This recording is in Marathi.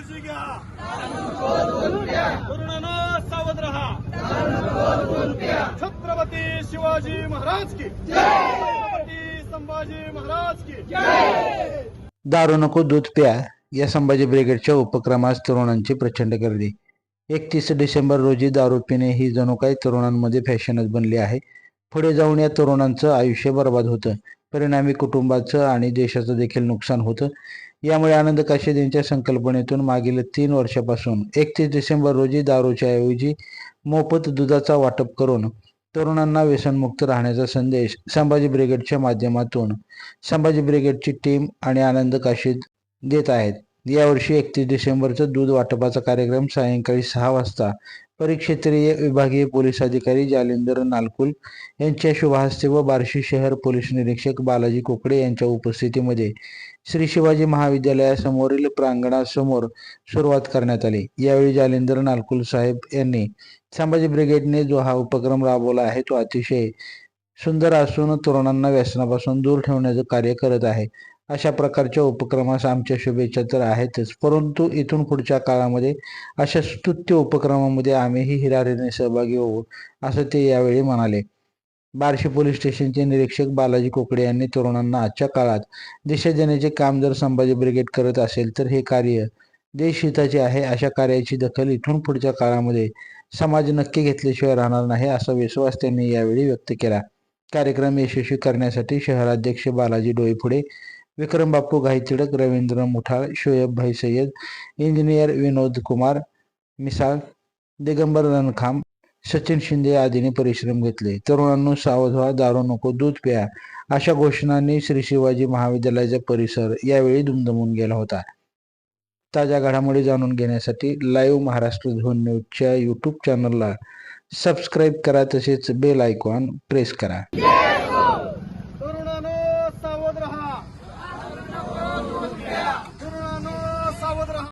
काळजी घ्या. सावध राहा. छत्रपती शिवाजी महाराज की. छत्रपती संभाजी महाराज की. दारू नको दूध प्या. या संभाजी ब्रिगेडच्या उपक्रमास तरुणांची प्रचंड गर्दी. एकतीस डिसेंबर रोजी दारू पिणे ही जणू काही तरुणांमध्ये फॅशनच बनली आहे. पुढे जाऊन या तरुणांचं आयुष्य बर्बाद होतं. परिणामी कुटुंबाचं आणि देशाचं देखील नुकसान होतं. यामुळे आनंद काशीद यांच्या संकल्पनेतून मागील तीन वर्षापासून एकतीस डिसेंबर रोजी दारूच्या ऐवजी मोफत दुधाचा वाटप करून तरुणांना व्यसनमुक्त राहण्याचा संदेश संभाजी ब्रिगेडच्या माध्यमातून संभाजी ब्रिगेडची टीम आणि आनंद काशीद देत आहेत. यावर्षी एकतीस डिसेंबरचं दूध वाटपाचा कार्यक्रम सायंकाळी सहा वाजता. परिक्षेत्रीय विभागीय पोलीस अधिकारी जालिंदर नालकुल यांच्या शुभहस्ते व बार्शी शहर पोलीस निरीक्षक बालाजी कोकडे यांच्या उपस्थितीमध्ये श्री शिवाजी महाविद्यालयासमोरील प्रांगणासमोर सुरुवात करण्यात आली. यावेळी जालिंदर नालकुल साहेब यांनी संभाजी ब्रिगेडने जो हा उपक्रम राबवला आहे तो अतिशय सुंदर असून तरुणांना व्यसनापासून दूर ठेवण्याचं कार्य करत आहे. अशा प्रकारच्या उपक्रमास आमच्या शुभेच्छा तर आहेतच. परंतु इथून पुढच्या काळामध्ये अशा स्तुत्य उपक्रमामध्ये आम्हीही हिरारीने सहभागी होऊ असं ते यावेळी म्हणाले. बार्शी पोलीस स्टेशनचे निरीक्षक बालाजी कोकडे यांनी तरुणांना आजच्या काळात दिशा देण्याचे काम जर संभाजी ब्रिगेड करत असेल तर हे कार्य देशहिताचे आहे अशा कार्याची दखल इथून पुढच्या काळामध्ये समाज नक्की घेतल्याशिवाय राहणार नाही असा विश्वास त्यांनी यावेळी व्यक्त केला. कार्यक्रम यशस्वी करण्यासाठी शहराध्यक्ष बालाजी डोईफुडे विक्रम बापू घाईतिडक रवींद्र मुठाळ शोएब भाई सय्यद इंजिनियर विनोद कुमार मिसाळ दिगंबर रणखांब सचिन शिंदे आदींनी परिश्रम घेतले. तरुणांनो सावध व्हा दारू नको दूध प्या अशा घोषणांनी श्री शिवाजी महाविद्यालयाचा परिसर यावेळी दुमदमून गेला होता. ताज्या घडामोडी जाणून घेण्यासाठी लाईव्ह महाराष्ट्र झोन न्यूजच्या यूट्यूब चॅनलला सबस्क्राईब करा तसेच बेल आयकॉन प्रेस करा.